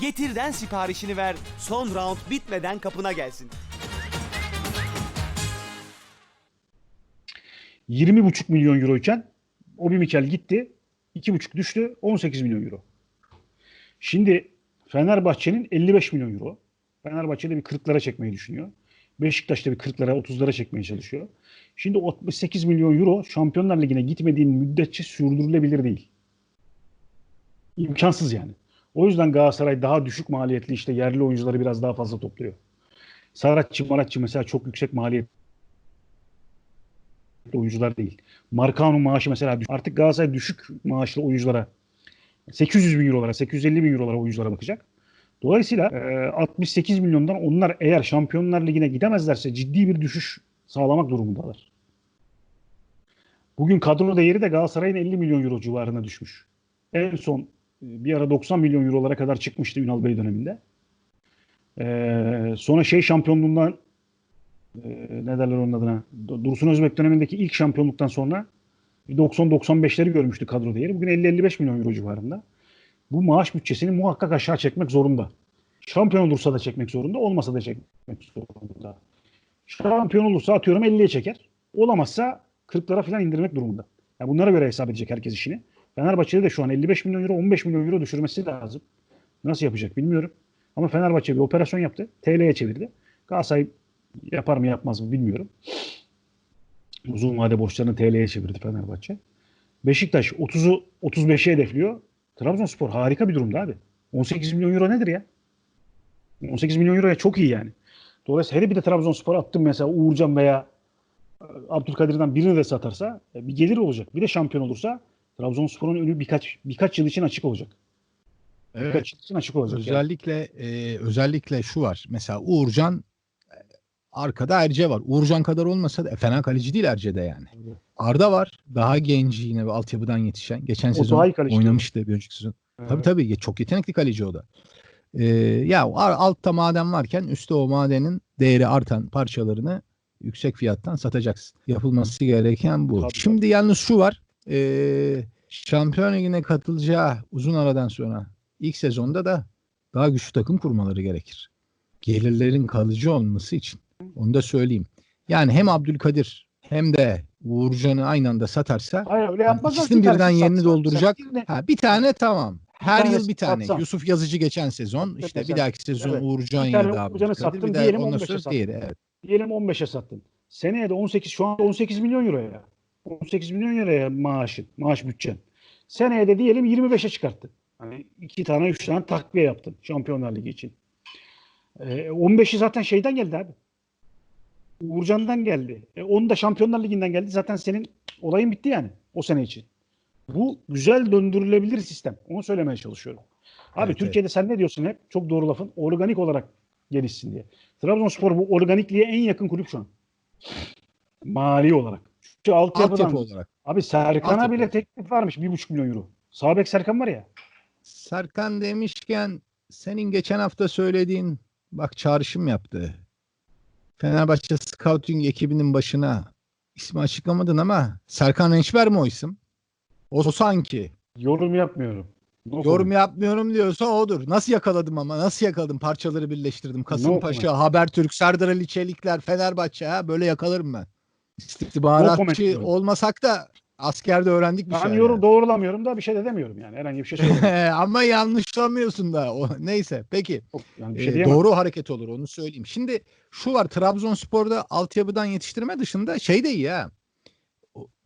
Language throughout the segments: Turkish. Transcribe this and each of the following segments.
Getir'den siparişini ver, son round bitmeden kapına gelsin. 20,5 milyon euro iken Obi Mikel gitti. 2,5 düştü. 18 milyon euro. Şimdi Fenerbahçe'nin 55 milyon euro. Fenerbahçe'de bir 40'lara çekmeyi düşünüyor. Beşiktaş'ta bir 40'lara 30'lara çekmeye çalışıyor. Şimdi 68 milyon euro Şampiyonlar Ligi'ne gitmediğin müddetçe sürdürülebilir değil. İmkansız yani. O yüzden Galatasaray daha düşük maliyetli işte yerli oyuncuları biraz daha fazla topluyor. Saratçı, Maratçı mesela çok yüksek maliyetli oyuncular değil. Markan'ın maaşı mesela düş- artık Galatasaray düşük maaşlı oyunculara 800 bin eurolara, 850 bin eurolara oyunculara bakacak. Dolayısıyla e, 68 milyondan onlar eğer Şampiyonlar Ligi'ne gidemezlerse ciddi bir düşüş sağlamak durumundalar. Bugün kadro değeri de Galatasaray'ın 50 milyon euro civarına düşmüş. En son e, bir ara 90 milyon eurolara kadar çıkmıştı Ünal Bey döneminde. E, sonra şey şampiyonluğundan e, ne derler onun adına Du- Dursun Özbek dönemindeki ilk şampiyonluktan sonra bir 90-95'leri görmüştü kadro değeri. Bugün 50-55 milyon euro civarında. Bu maaş bütçesini muhakkak aşağı çekmek zorunda. Şampiyon olursa da çekmek zorunda, olmasa da çekmek zorunda. Şampiyon olursa atıyorum 50'ye çeker. Olamazsa 40'lara falan indirmek durumunda. Yani bunlara göre hesap edecek herkes işini. Fenerbahçe'de de şu an 55 milyon euro, 15 milyon euro düşürmesi lazım. Nasıl yapacak bilmiyorum. Ama Fenerbahçe bir operasyon yaptı. TL'ye çevirdi. Galatasaray yapar mı yapmaz mı bilmiyorum. Uzun vade borçlarını TL'ye çevirdi Fenerbahçe. Beşiktaş 30'u 35'e hedefliyor. Trabzonspor harika bir durumda abi. 18 milyon euro nedir ya? 18 milyon euroya çok iyi yani. Dolayısıyla hele bir de Trabzonspor attım mesela Uğurcan veya e, Abdülkadir'den birini de satarsa e, bir gelir olacak. Bir de şampiyon olursa Trabzonspor'un önü birkaç birkaç yıl için açık olacak. Evet. Birkaç yıl için açık olacak. yani. Özellikle e, özellikle şu var. Mesela Uğurcan e, arkada Erce var. Uğurcan kadar olmasa da e, fena kaleci değil Erce'de yani. Arda var. Daha genç yine bir altyapıdan yetişen. Geçen O sezon oynamıştı bir önceki sezon. Evet. Tabii tabii çok yetenekli kaleci o da. Ee, ya altta maden varken üstte o madenin değeri artan parçalarını yüksek fiyattan satacaksın. Yapılması gereken bu. Tabii, Şimdi yalnız şu var. Ee, Şampiyon Ligi'ne katılacağı uzun aradan sonra ilk sezonda da daha güçlü takım kurmaları gerekir. Gelirlerin kalıcı olması için. Onu da söyleyeyim. Yani hem Abdülkadir hem de Uğurcan'ı aynı anda satarsa Hayır öyle Yani ikisinin Bir birden yerini satsa- dolduracak. satsa birine- Ha, bir tane tamam. Her tanesi yıl bir tane. satsam. Yusuf Yazıcı geçen sezon. işte bir dahaki sezon evet. Uğurcan Bir ya da Uğurcan'ı Abdülkadir. sattın, Bir ondan 15'e sonra sattın. diğeri. Evet. Diyelim 15'e sattın. Seneye de 18 şu an 18 milyon euroya. 18 milyon euroya maaşın, maaş bütçen. Seneye de diyelim 25'e çıkarttın. Hani iki tane, üç tane takviye yaptın Şampiyonlar Ligi için. Ee, 15'i zaten şeyden geldi abi. Uğurcan'dan geldi. E, 10 da Şampiyonlar Ligi'nden geldi. Zaten senin olayın bitti yani o sene için. Bu güzel döndürülebilir sistem. Onu söylemeye çalışıyorum. Abi Evet, Türkiye'de sen ne diyorsun hep? Çok doğru lafın. Organik olarak gelişsin diye. Trabzonspor bu organikliğe en yakın kulüp şu an. Mali olarak. Şu altyapıdan. Altyapı olarak. Abi Serkan'a bile teklif varmış. 1,5 milyon euro. Sabek Serkan var ya. Serkan demişken senin geçen hafta söylediğin bak çağrışım yaptı. Fenerbahçe Scouting ekibinin başına ismi açıklamadın ama Serkan Rençber mi o isim? O sanki. Yorum yapmıyorum. No Yorum comment. yapmıyorum diyorsa odur. Nasıl yakaladım ama nasıl yakaladım? Parçaları birleştirdim. Kasımpaşa, comment. Habertürk, Serdar Ali Çelikler, Fenerbahçe ha böyle yakalarım ben. İstihbaratçı olmasak da askerde öğrendik bir Ben şey. yorum yani. doğrulamıyorum da bir şey de demiyorum yani. Herhangi bir şey söylemiyorum. ama yanlışlamıyorsun da. O, neyse peki. Yok, yani bir şey Ee, doğru hareket olur onu söyleyeyim. Şimdi şu var Trabzonspor'da altyapıdan yetiştirme dışında şey de iyi ha.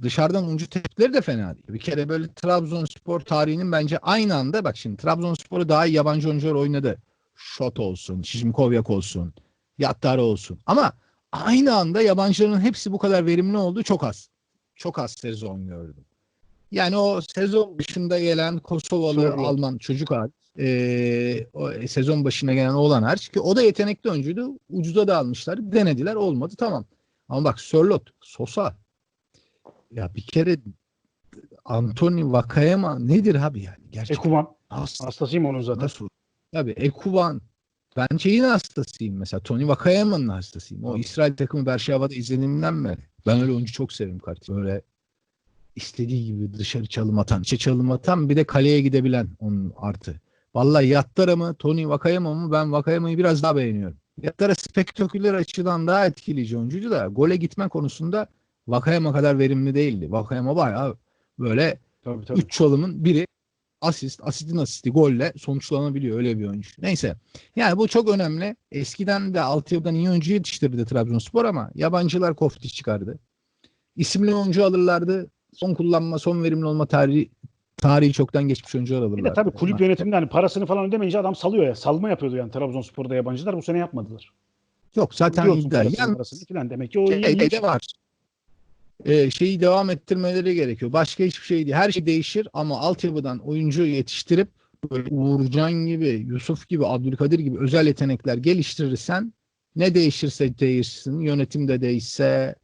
Dışarıdan oyuncu teklifleri de fena değil. Bir kere böyle Trabzonspor tarihinin bence aynı anda bak şimdi Trabzonspor'u daha iyi yabancı oyuncular oynadı. Şot olsun, Şişmikovyak olsun, Yattar olsun. Ama aynı anda yabancıların hepsi bu kadar verimli olduğu çok az. Çok az sezon gördüm. Yani o sezon dışında gelen Kosovalı, Sorun yok. Alman çocuk hariç, eee, o sezon başına gelen olan hariç ki o da yetenekli oyuncuydu. Ucuza da almışlar. Denediler olmadı tamam. Ama bak Sörlot, Sosa ya bir kere Anthony Vakayama nedir abi yani? Gerçekten Ekuban. Hastasıyım onun zaten. Nasıl? Tabii Ekuban. Ben şeyin hastasıyım mesela. Tony Vakayama'nın hastasıyım. O. İsrail takımı Berşeva'da izlenimden beri. Ben öyle oyuncu çok severim kardeşim. Böyle istediği gibi dışarı çalım atan, içe çalım atan bir de kaleye gidebilen onun artı. Vallahi Yattara mı Tony Vakayama mı ben Vakayama'yı biraz daha beğeniyorum. Yattara spektaküler açıdan daha etkileyici oyuncuydu da gole gitme konusunda Vakayama kadar verimli değildi. Vakayama bayağı böyle Tabii tabii. üç çalımın biri asist, asistin asisti golle sonuçlanabiliyor öyle bir oyuncu. Neyse. Yani bu çok önemli. Eskiden de altyapıdan iyi oyuncu yetiştirdi Trabzonspor ama yabancılar kofti çıkardı. İsimli oyuncu alırlardı. Son kullanma, son verimli olma tarihi tarihi çoktan geçmiş oyuncular alırlardı. Bir de tabii kulüp yönetiminde hani parasını falan ödemeyince adam salıyor ya. Salma yapıyordu yani Trabzonspor'da yabancılar. Bu sene yapmadılar. Yok zaten iddia. parasını, Yalnız parasını falan. Demek ki o iyi. şey iyi. de var. Ee, şeyi devam ettirmeleri gerekiyor. Başka hiçbir şey değil. Her şey değişir ama altyapıdan oyuncu yetiştirip böyle Uğurcan gibi, Yusuf gibi, Abdülkadir gibi özel yetenekler geliştirirsen ne değişirse değişsin, yönetim de değişse,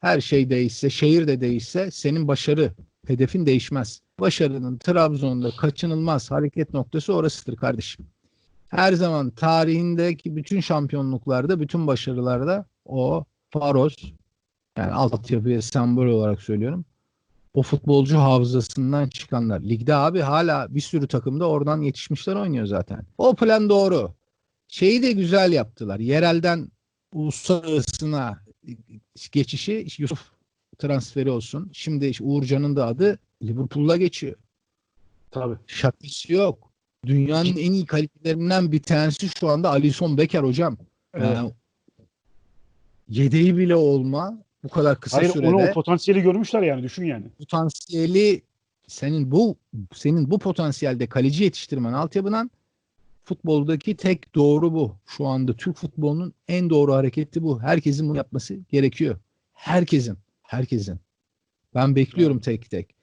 her şey değişse, şehir de değişse senin başarı, hedefin değişmez. Başarının Trabzon'da kaçınılmaz hareket noktası orasıdır kardeşim. Her zaman tarihindeki bütün şampiyonluklarda, bütün başarılarda o Faros, yani altyapıya sembol olarak söylüyorum. O futbolcu hafızasından çıkanlar. Ligde abi hala bir sürü takımda oradan yetişmişler oynuyor zaten. O plan doğru. Şeyi de güzel yaptılar. Yerelden uluslararasına geçişi Yusuf transferi olsun. Şimdi işte Uğurcan'ın da adı Liverpool'la geçiyor. Tabii. Şakası yok. Dünyanın en iyi kalitelerinden bir tanesi şu anda Alisson Becker hocam. Evet. Yani yedeği bile olma bu kadar kısa Hayır sürede onu o potansiyeli görmüşler yani düşün yani. potansiyeli senin bu senin bu potansiyelde kaleci yetiştirmen altyapıdan futboldaki tek doğru bu. Şu anda Türk futbolunun en doğru hareketi bu. Herkesin bunu yapması gerekiyor. Herkesin. Herkesin. Ben bekliyorum tek tek.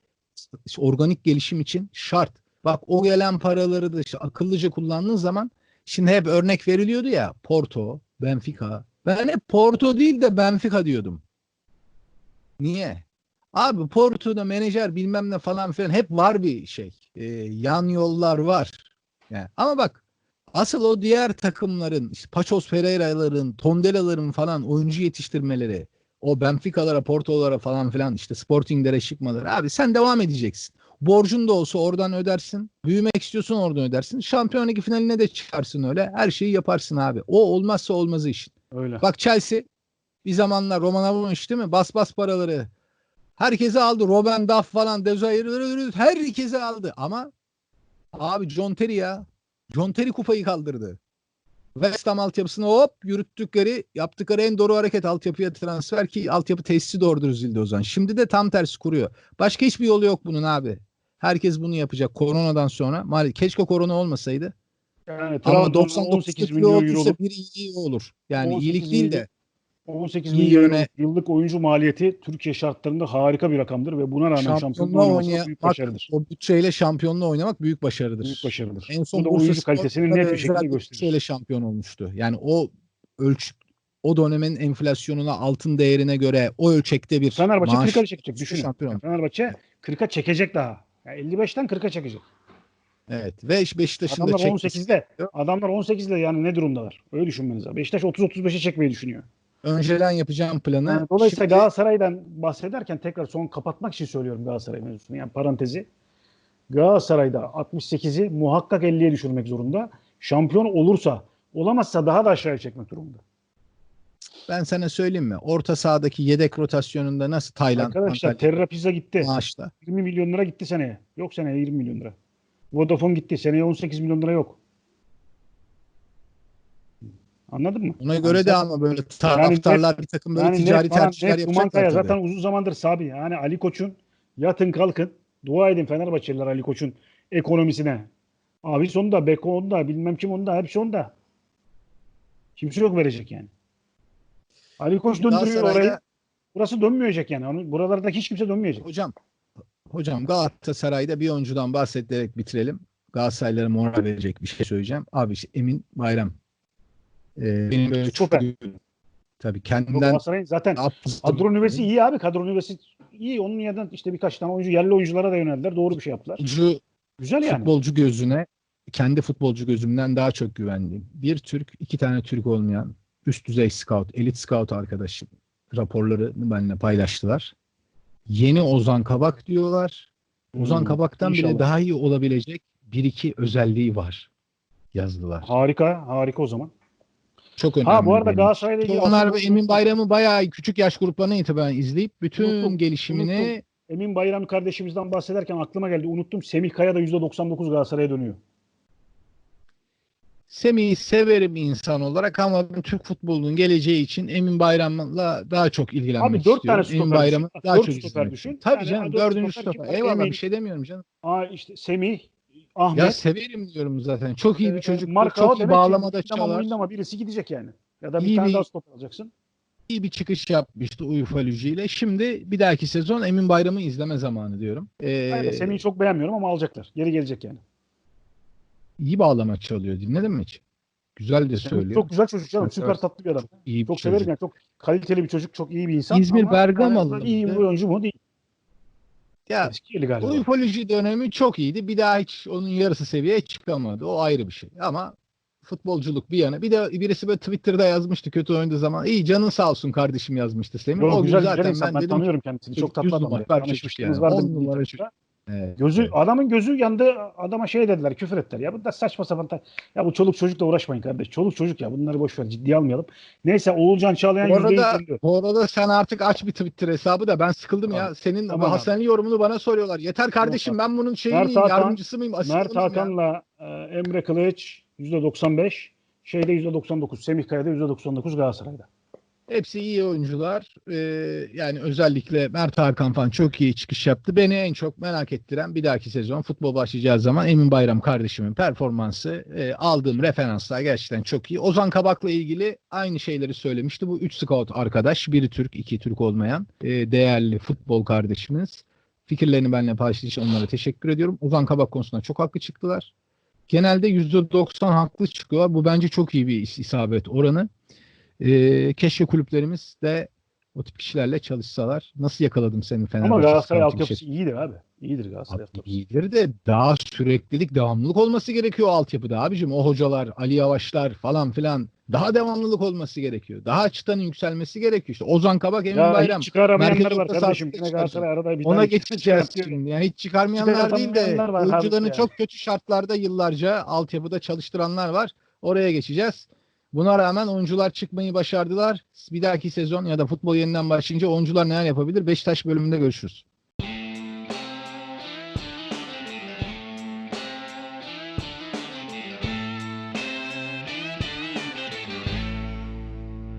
İşte organik gelişim için şart. Bak o gelen paraları da işte akıllıca kullandığın zaman şimdi hep örnek veriliyordu ya Porto, Benfica. Ben hep Porto değil de Benfica diyordum. Niye? Abi Porto'da menajer bilmem ne falan filan hep var bir şey. Ee, yan yollar var. Yani, ama bak asıl o diğer takımların işte Paços Ferreira'ların, Tondela'ların falan oyuncu yetiştirmeleri o Benfica'lara, Porto'lara falan filan işte Sporting'lere çıkmaları. Abi sen devam edeceksin. Borcun da olsa oradan ödersin. Büyümek istiyorsun oradan ödersin. Şampiyon Ligi finaline de çıkarsın öyle. Her şeyi yaparsın abi. O olmazsa olmazı işin. Öyle. Bak Chelsea bir zamanlar Roman Abramovich değil mi? Bas bas paraları. Herkese aldı. Robben Duff falan. Desire herkese aldı. Ama abi John Terry ya. John Terry kupayı kaldırdı. West Ham altyapısını hop yürüttükleri yaptıkları en doğru hareket altyapıya transfer ki altyapı tesisi doğru düzüldü o zaman. Şimdi de tam tersi kuruyor. Başka hiçbir yolu yok bunun abi. Herkes bunu yapacak koronadan sonra. Maalesef keşke korona olmasaydı. Yani Ama Trabzon'un 99 18 milyon milyon olduysa euroluk bir iyiliği olur. Yani 18 iyilik değil de 18 İyi milyon yöne- yıllık oyuncu maliyeti Türkiye şartlarında harika bir rakamdır ve buna rağmen Şampiyonluğa oynayan- büyük başarıdır. o bütçeyle şampiyonluğa oynamak büyük başarıdır. Büyük başarıdır. En son Bu da oyuncu kalitesini net bir şekilde bütçeyle gösterir. şampiyon olmuştu. Yani o ölç o dönemin enflasyonuna altın değerine göre o ölçekte bir Fenerbahçe maaş 40'a çekecek düşünün. şampiyon. Fenerbahçe 40'a çekecek daha. Yani 55'ten 40'a çekecek. Evet. Ve Beşiktaş'ın da Adamlar çekmesi 18'de. Adamlar 18'de yani ne durumdalar? Öyle düşünmeniz lazım. Beşiktaş 30-35'e çekmeyi düşünüyor. Önceden yapacağım planı. Yani dolayısıyla Şimdi- Galatasaray'dan bahsederken tekrar son kapatmak için söylüyorum Galatasaray mevzusunu. Yani parantezi. Galatasaray'da 68'i muhakkak 50'ye düşürmek zorunda. Şampiyon olursa, olamazsa daha da aşağıya çekmek durumunda. ben sana söyleyeyim mi? Orta sahadaki yedek rotasyonunda nasıl Tayland Arkadaşlar Antalya Terra Pizza gitti. maaşla 20 milyon lira gitti seneye. Yok seneye 20 milyon lira. Vodafone gitti. Seneye 18 milyon lira yok. Anladın mı? Ona göre de Yani ama böyle taraftarlar bir takım böyle Yani ticari net tercihler yapacaklar. zaten tabii. uzun zamandır sabi. Yani Ali Koç'un yatın kalkın. Dua edin Fenerbahçeliler Ali Koç'un ekonomisine. Abi sonunda Beko onda bilmem kim onda hepsi onda. Kimse yok verecek yani. Ali Koç döndürüyor orayı. Burası dönmeyecek yani. Onu- Buralardaki hiç kimse dönmeyecek. Hocam hocam Galatasaray'da bir oyuncudan bahsederek bitirelim. Galatasaraylara moral verecek bir şey söyleyeceğim. Abi işte Emin Bayram. Ee, benim böyle çok tabii kendinden zaten At- kadro nüvesi iyi abi. Kadro nüvesi iyi. Onun yerden işte birkaç tane oyuncu yerli oyunculara da yöneldiler. Doğru bir şey yaptılar. futbolcu, Güzel yani. futbolcu gözüne kendi futbolcu gözümden daha çok güvendiğim. Bir Türk, iki tane Türk olmayan üst düzey scout, elit scout arkadaşım raporlarını benimle paylaştılar. Yeni Ozan Kabak diyorlar. Ozan Hmm, Kabak'tan inşallah. bile daha iyi olabilecek bir iki özelliği var yazdılar. Harika, harika o zaman. Çok önemli. Ha bu arada. Galatasaray'la ilgili Onlar ve Emin Bayram'ı bayağı küçük yaş gruplarına itibaren izleyip bütün Unuttum, gelişimini unuttum. Emin Bayram kardeşimizden bahsederken aklıma geldi. Unuttum. Semih Kaya da %99 Galatasaray'a dönüyor. Semih'i severim insan olarak ama Türk futbolunun geleceği için Emin Bayram'la daha çok ilgilenmek Abi dört istiyorum. tane stoper Emin Bayram'ı daha Dört çok stoper düşün. Tabii Yani canım dört dördüncü stoper stoper. Eyvallah Emin. bir şey demiyorum canım. Aa işte Semih, Ahmet, Ya severim diyorum zaten. Çok iyi bir e, çocuk. Markao çok iyi bağlamada çalar. oynama birisi gidecek yani. Ya da bir İyi tane bir- daha stoper alacaksın. İyi bir çıkış yapmıştı UEFA ile. Şimdi bir dahaki sezon Emin Bayram'ı izleme zamanı diyorum. Ee, Aynen, Semih'i çok beğenmiyorum ama alacaklar. Geri gelecek yani. iyi bağlama çalıyor. Dinledin mi hiç? Güzel de söylüyor. çok güzel çocuk canım. Süper tatlı bir adam. iyi bir Çok çocuk. severim yani. Çok kaliteli bir çocuk. Çok iyi bir insan. İzmir ama Bergamalı iyi bir oyuncu mu? Değil. Ya Eskiyeli galiba. UEFA Ligi dönemi çok iyiydi. Bir daha hiç onun yarısı seviyeye çıkamadı. O ayrı bir şey. Ama futbolculuk bir yana. Bir de birisi böyle Twitter'da yazmıştı kötü oynadığı zaman. İyi canın sağ olsun kardeşim yazmıştı Semih. Yok, o gün güzel, zaten güzel insan. Ben, ben dedim tanıyorum kendisini. Çok tatlı adam. numara yani. Tanışmışlığımız yani. vardı On bir numara Twitter'da. çocuk. Evet, Gözü evet. adamın gözü yandı adama şey dediler küfür ettiler. Ya bu da saçma sapan. ta- Ya bu çoluk çocukla uğraşmayın kardeş. Çoluk çocuk ya bunları boş ver ciddiye almayalım. Neyse Oğulcan Çağlayan Bu arada, bu arada sen artık aç bir Twitter hesabı da ben sıkıldım ya. Senin Tamam. Hasan'ın yorumunu bana soruyorlar. Yeter kardeşim ben bunun şeyi Mert miyim, Hakan- yardımcısı mıyım, Mert. Hakan'la e, Emre Kılıç yüzde 95. Şeyde yüzde 99. Semih Kaya'da yüzde 99 Galatasaray'da. Hepsi iyi oyuncular. Ee, yani özellikle Mert Hakan falan çok iyi çıkış yaptı. Beni en çok merak ettiren bir dahaki sezon futbol başlayacağı zaman Emin Bayram kardeşimin performansı e, aldığım referanslar gerçekten çok iyi. Ozan Kabak'la ilgili aynı şeyleri söylemişti. Bu 3 scout arkadaş. Biri Türk, iki Türk olmayan e, değerli futbol kardeşimiz. Fikirlerini benimle paylaştığı için onlara teşekkür ediyorum. Ozan Kabak konusunda çok haklı çıktılar. Genelde %90 haklı çıkıyorlar. Bu bence çok iyi bir is- isabet oranı. Ee, keşke kulüplerimiz de o tip kişilerle çalışsalar. Nasıl yakaladım senin Fenerbahçe Ama Galatasaray altyapısı işini? iyidir abi. İyidir Galatasaray altyapısı. iyidir de daha süreklilik, devamlılık olması gerekiyor altyapıda abicim. O hocalar, Ali Yavaşlar falan filan daha devamlılık olması gerekiyor. Daha çıtanın yükselmesi gerekiyor. İşte Ozan Kabak, Emin Ya Bayram. çıkaramayanlar var kardeşim. Galatasaray arada bir Ona geçeceğiz şimdi. Yani hiç çıkarmayanlar değil de oyuncularını yani. çok kötü şartlarda yıllarca altyapıda çalıştıranlar var. Oraya geçeceğiz. Buna rağmen oyuncular çıkmayı başardılar. Bir dahaki sezon ya da futbol yeniden başlayınca oyuncular neler yapabilir? Beşiktaş bölümünde görüşürüz.